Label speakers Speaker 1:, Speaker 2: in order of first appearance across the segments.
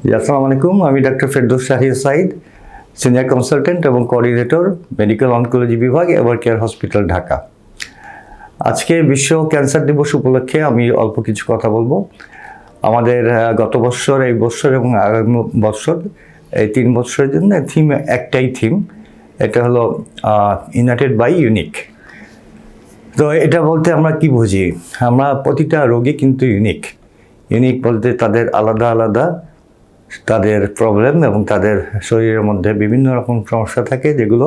Speaker 1: আসসালামু আলাইকুম। আমি doctor Ferdous Shahid Sayeed senior consultant এবং কোঅর্ডিনেটর মেডিকেল অনকোলজি বিভাগ এভার কেয়ার হসপিটাল ঢাকা আজকে বিশ্ব ক্যান্সার দিবস উপলক্ষে আমি অল্প কিছু কথা বলব। আমাদের গত বছর, এই বছর এবং আগামী বছর, এই তিন বছরের জন্য থিম একটাই থিম এটা হলো ইউনাইটেড বাই ইউনিক তো এটা বলতে আমরা কি বুঝি? আমরা প্রতিটা রোগী কিন্তু ইউনিক ইউনিক বলতে তাদের আলাদা আলাদা তাদের প্রবলেম এবং তাদের শরীরের মধ্যে বিভিন্ন রকম সমস্যা থাকে যেগুলো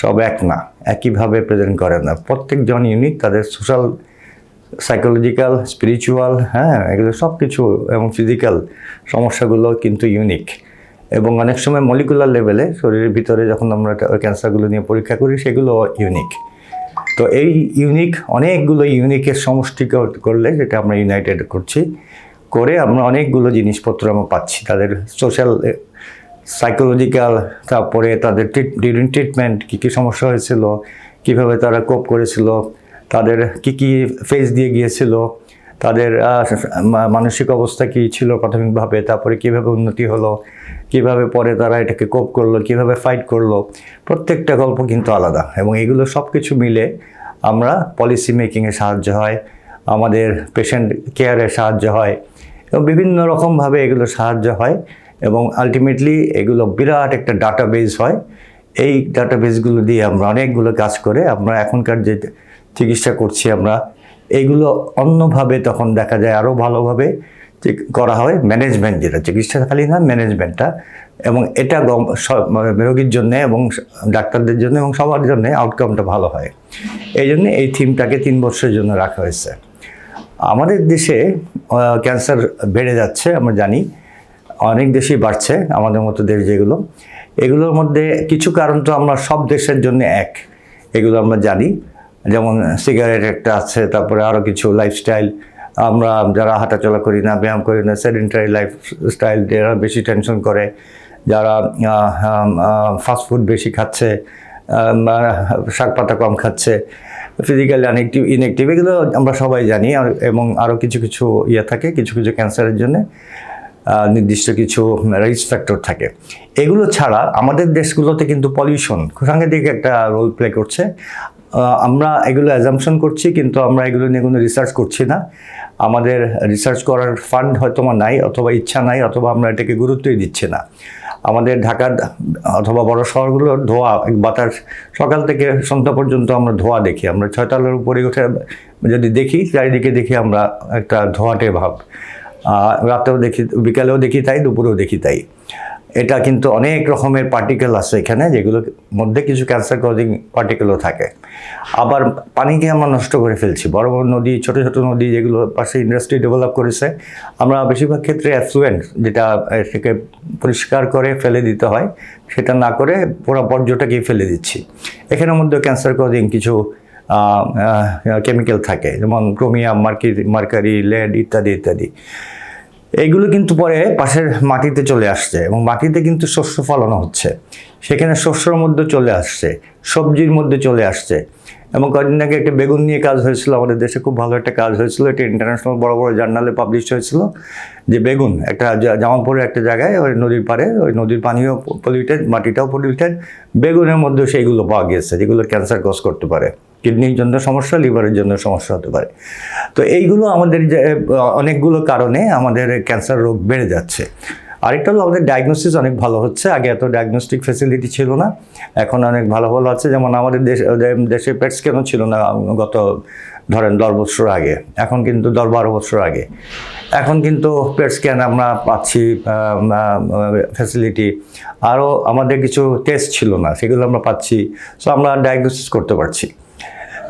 Speaker 1: সব এক না, একইভাবে প্রেজেন্ট করে না। প্রত্যেকজন ইউনিক তাদের সোশ্যাল সাইকোলজিক্যাল স্পিরিচুয়াল হ্যাঁ এগুলো সব কিছু এবং ফিজিক্যাল সমস্যাগুলো কিন্তু ইউনিক এবং অনেক সময় মলিকুলার লেভেলে শরীরের ভিতরে যখন আমরা ওই ক্যান্সারগুলো নিয়ে পরীক্ষা করি, সেগুলো ইউনিক তো এই ইউনিক অনেকগুলো ইউনিকের সমষ্টি করলে যেটা আমরা ইউনাইটেড করছি। করে আমরা অনেকগুলো জিনিসপত্র আমরা পাচ্ছি। তাদের সোশ্যাল সাইকোলজিক্যাল তারপরে তাদের ডিউরিং ট্রিটমেন্ট কী কী সমস্যা হয়েছিল, কীভাবে তারা কোপ করেছিল, তাদের কি কি ফেজ দিয়ে গিয়েছিল, তাদের মানসিক অবস্থা কী ছিল প্রাথমিকভাবে, তারপরে কীভাবে উন্নতি হলো, কীভাবে পরে তারা এটাকে কোপ করল, কীভাবে ফাইট করল, প্রত্যেকটা গল্প কিন্তু আলাদা এবং এগুলো সব কিছু মিলে আমরা পলিসি মেকিংয়ে সাহায্য হয়, আমাদের পেশেন্ট কেয়ারে সাহায্য হয় এবং বিভিন্ন রকমভাবে এগুলো সাহায্য হয় এবং আলটিমেটলি এগুলো বিরাট একটা ডাটাবেস হয়। এই ডাটাবেসগুলো দিয়ে আমরা অনেকগুলো কাজ করে আমরা এখনকার যে চিকিৎসা করছি আমরা এইগুলো অন্যভাবে তখন দেখা যায় আরও ভালোভাবে করা হয়। ম্যানেজমেন্ট যেটা চিকিৎসা খালি না ম্যানেজমেন্টটা এবং এটা রোগীর জন্য এবং ডাক্তারদের জন্য এবং সবার জন্য আউটকামটা ভালো হয়। এই জন্য এই থিমটাকে তিন বছরের জন্য রাখা হয়েছে। আমাদের দেশে ক্যান্সার বেড়ে যাচ্ছে, আমরা জানি। অনেক দেশেই বাড়ছে, আমাদের মতো দেশ যেগুলো। এগুলোর মধ্যে কিছু কারণ তো আমরা সব দেশের জন্য এক, এগুলো আমরা জানি। যেমন সিগারেট একটা আছে, তারপরে আরও কিছু লাইফস্টাইল আমরা যারা হাঁটাচলা করি না, ব্যায়াম করি না সেডেন্টারি লাইফ স্টাইল যারা বেশি টেনশন করে, যারা ফাস্টফুড বেশি খাচ্ছে শাক পাতা কম খাচ্ছে ফিজিক্যালি আনএক্টিভ ইনএক্টিভ এগুলো আমরা সবাই জানি। আর- এবং আরও কিছু কিছু ইয়ে থাকে, কিছু কিছু ক্যান্সারের জন্য নির্দিষ্ট কিছু রিস্ক ফ্যাক্টর থাকে। এগুলো ছাড়া আমাদের দেশগুলোতে কিন্তু পলিউশন সাংঘাতিক একটা রোল প্লে করছে। আমরা এগুলো অ্যাজামশন করছি, কিন্তু আমরা এগুলো নিয়ে কোনো রিসার্চ করছি না। আমাদের রিসার্চ করার ফান্ড হয়তো নাই, অথবা ইচ্ছা নাই, অথবা আমরা এটাকে গুরুত্বই দিচ্ছি না। আমাদের ঢাকার অথবা বড় শহরগুলোর ধোয়া, বাতাস, সকাল থেকে সন্ধ্যা পর্যন্ত আমরা ধোয়া দেখি। আমরা ছয়তলার উপরে উঠে যদি দেখি, চারিদিকে দেখি আমরা একটা ধোয়াটে ভাব। রাতেও দেখি, বিকালেও দেখি তাই, দুপুরেও দেখি তাই। এটা কিন্তু অনেক রকমের পার্টিকেল আছে এখানে, যেগুলোর মধ্যে কিছু ক্যান্সার কজিং পার্টিকেলও থাকে। আবার পানিকে আমরা নষ্ট করে ফেলছি। বড় বড় নদী, ছোট ছোট নদী যেগুলো পাশে ইন্ডাস্ট্রি ডেভেলপ করেছে, আমরা বেশিরভাগ ক্ষেত্রে অ্যাফ্লুয়েন্ট যেটা সেকে পরিষ্কার করে ফেলে দিতে হয়, সেটা না করে পুরো পর্যটাকেই ফেলে দিচ্ছি। এখানের মধ্যে ক্যান্সার কজিং কিছু কেমিক্যাল থাকে, যেমন ক্রোমিয়াম মার্কি মার্কারি লেড ইত্যাদি ইত্যাদি। এইগুলো কিন্তু পরে পাশের মাটিতে চলে আসছে এবং মাটিতে কিন্তু শস্য ফলানো হচ্ছে। সেখানে শস্যর মধ্যে চলে আসছে, সবজির মধ্যে চলে আসছে এবং কদিন আগে একটা বেগুন নিয়ে কাজ হয়েছিল আমাদের দেশে, খুব ভালো একটা কাজ হয়েছিল। এটা ইন্টারন্যাশনাল বড় বড় জার্নালে পাবলিশ হয়েছিল যে বেগুন একটা জামালপুরের একটা জায়গায় ওই নদীর পাড়ে, ওই নদীর পানিও পলিউটেড মাটিটাও পলিউটেড বেগুনের মধ্যে সেইগুলো পাওয়া গিয়েছে যেগুলো ক্যান্সার কজ করতে পারে। কিডনির জন্য সমস্যা লিভারের জন্য সমস্যা হতে পারে। তো এইগুলো আমাদের যে অনেকগুলো কারণে আমাদের ক্যান্সার রোগ বেড়ে যাচ্ছে। আরেকটা হলো আমাদের ডায়াগনোসিস অনেক ভালো হচ্ছে। আগে এত ডায়াগনস্টিক ফেসিলিটি ছিল না। এখন অনেক ভালো ভালো আছে। যেমন আমাদের দেশ দেশে পেট স্ক্যানও ছিল না গত, ধরেন, দশ বছর আগে? এখন কিন্তু দশ বারো বছর আগে। এখন কিন্তু পেট স্ক্যান আমরা পাচ্ছি ফ্যাসিলিটি আরও আমাদের কিছু টেস্ট ছিল না। সেগুলো আমরা পাচ্ছি। সো আমরা ডায়াগনোসিস করতে পারছি।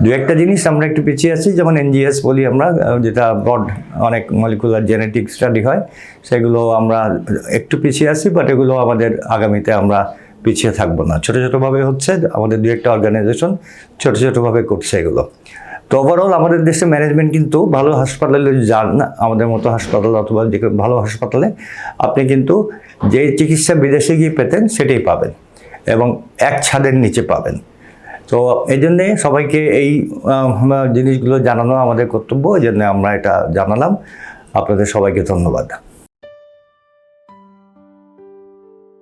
Speaker 1: দু একটা জিনিস আমরা একটু পিছিয়ে আছি, যেমন এনজিএস বলি আমরা যেটা ব্রড অনেক মলিকুলার জেনেটিক স্টাডি হয়, সেগুলো আমরা একটু পিছিয়ে আছি বাট এগুলো আমাদের আগামীতে আমরা পিছিয়ে থাকব না। ছোটো ছোটোভাবে হচ্ছে, আমাদের দু একটা অর্গানাইজেশন ছোটো ছোটোভাবে করছে এগুলো। তো ওভারঅল আমাদের দেশে ম্যানেজমেন্ট কিন্তু ভালো হাসপাতালে যান না, আমাদের মতো হাসপাতাল অথবা যে ভালো হাসপাতালে আপনি কিন্তু যে চিকিৎসা বিদেশে গিয়ে পেতেন, সেটাই পাবেন এবং এক ছাদের নিচে পাবেন। তো এই জন্যে সবাইকে এই জিনিসগুলো জানানো আমাদের কর্তব্য এই জন্যে আমরা এটা জানালাম। আপনাদের সবাইকে ধন্যবাদ।